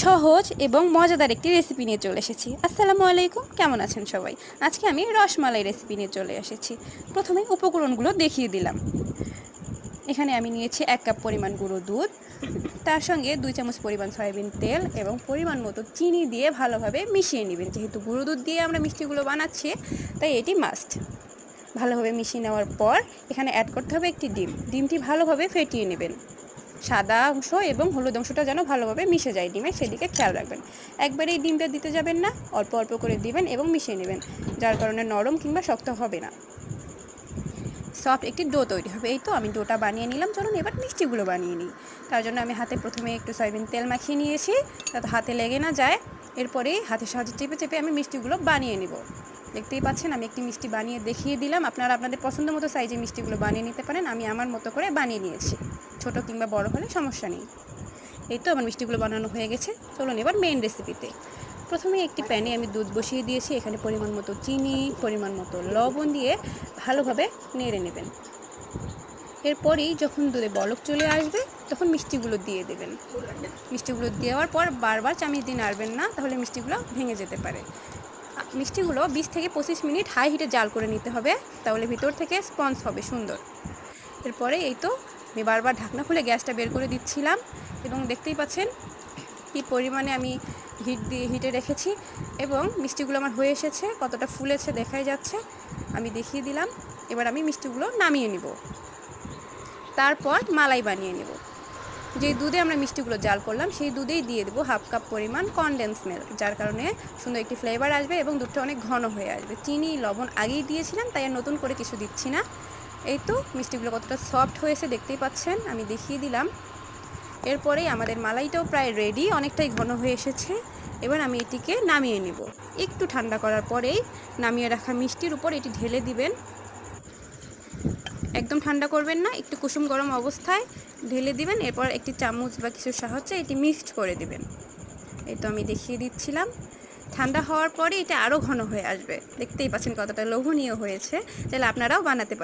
সহজ এবং মজাদার একটি রেসিপি নিয়ে চলে এসেছি। আসসালামু আলাইকুম, কেমন আছেন সবাই? আজকে আমি রসমালাই রেসিপি নিয়ে চলে এসেছি। প্রথমে উপকরণগুলো দেখিয়ে দিলাম। এখানে আমি নিয়েছি এক কাপ পরিমাণ গুঁড়ো দুধ, তার সঙ্গে দুই চামচ পরিমাণ সয়াবিন তেল এবং পরিমাণ মতো চিনি দিয়ে ভালোভাবে মিশিয়ে নেবেন। যেহেতু গুঁড়ো দুধ দিয়ে আমরা মিষ্টিগুলো বানাচ্ছি, তাই এটি মাস্ট ভালোভাবে মিশিয়ে নেওয়ার পর এখানে অ্যাড করতে হবে একটি ডিম। ডিমটি ভালোভাবে ফেটিয়ে নেবেন। সাদা অংশ এবং হলুদ অংশটা যেন ভালোভাবে মিশে যায় ডিমে সেদিকে খেয়াল রাখবেন। একবারেই ডিমটা দিতে যাবেন না, অল্প অল্প করে দিবেন এবং মিশিয়ে নেবেন, যার কারণে নরম কিংবা শক্ত হবে না। সফট একটি ডো তৈরি হবে, এই তো আমি ডোটা বানিয়ে নিলাম। চলুন এবার মিষ্টিগুলো বানিয়ে নিই। তার জন্য আমি হাতে প্রথমে একটু সয়াবিন তেল মাখিয়ে নিয়েছি, যাতে হাতে লেগে না যায়। এরপরেই হাতের সাহায্যে চেপে চেপে আমি মিষ্টিগুলো বানিয়ে নিব। দেখতেই পাচ্ছেন, আমি একটি মিষ্টি বানিয়ে দেখিয়ে দিলাম। আপনারা আপনাদের পছন্দ মতো সাইজে মিষ্টিগুলো বানিয়ে নিতে পারেন। আমি আমার মতো করে বানিয়ে নিয়েছি। ছোট কিংবা বড় হলে সমস্যা নেই। এই তো আমার মিষ্টিগুলো বানানো হয়ে গেছে। চলুন এবার মেন রেসিপিতে প্রথমে একটি প্যানে আমি দুধ বসিয়ে দিয়েছি। এখানে পরিমাণ মতো চিনি, পরিমাণ মতো লবণ দিয়ে ভালোভাবে নেড়ে নেবেন। এরপরেই যখন দুধে বলক চলে আসবে, তখন মিষ্টিগুলো দিয়ে দেবেন। মিষ্টিগুলো দেওয়ার পর বারবার চামিচ দিয়ে নাড়বেন না, তাহলে মিষ্টিগুলো ভেঙে যেতে পারে। মিষ্টিগুলো বিশ থেকে পঁচিশ মিনিট হাই হিটে জাল করে নিতে হবে, তাহলে ভিতর থেকে স্পঞ্জ হবে সুন্দর। এরপরে এই তো আমি বারবার ঢাকনা খুলে গ্যাসটা বের করে দিচ্ছিলাম এবং দেখতেই পাচ্ছেন কী পরিমাণে আমি হিট দিয়ে হিটে রেখেছি এবং মিষ্টিগুলো আমার হয়ে এসেছে, কতটা ফুলেছে দেখাই যাচ্ছে। আমি দেখিয়ে দিলাম, এবার আমি মিষ্টিগুলো নামিয়ে নিব। তারপর মালাই বানিয়ে নেব। যে দুধে আমরা মিষ্টিগুলো জাল করলাম, সেই দুধেই দিয়ে দেবো হাফ কাপ পরিমাণ কনডেন্স মিল্ক যার কারণে সুন্দর একটি ফ্লেভার আসবে এবং দুধটা অনেক ঘন হয়ে আসবে। চিনি, লবণ আগেই দিয়েছিলাম, তাই আর নতুন করে কিছু দিচ্ছি না। এই তো মিষ্টিগুলো কতটা সফট হয়েছে দেখতেই পাচ্ছেন, আমি দেখিয়ে দিলাম। এরপরেই আমাদের মালাইটাও প্রায় রেডি অনেকটাই ঘন হয়ে এসেছে। এবার আমি এটিকে নামিয়ে নেব। একটু ঠান্ডা করার পরেই নামিয়ে রাখা মিষ্টির উপর এটি ঢেলে দিবেন। একদম ঠান্ডা করবেন না, একটু কুসুম গরম অবস্থায় ঢেলে দিবেন, এরপর একটি চামচ বা কিছু সাহায্যে এটি মিক্সড করে দিবেন। এই তো আমি দেখিয়ে দিচ্ছিলাম। ঠান্ডা হওয়ার পরে এটা আরও ঘন হয়ে আসবে। দেখতেই পাচ্ছেন কতটা লোভনীয় হয়েছে। তাহলে আপনারাও বানাতে পারেন।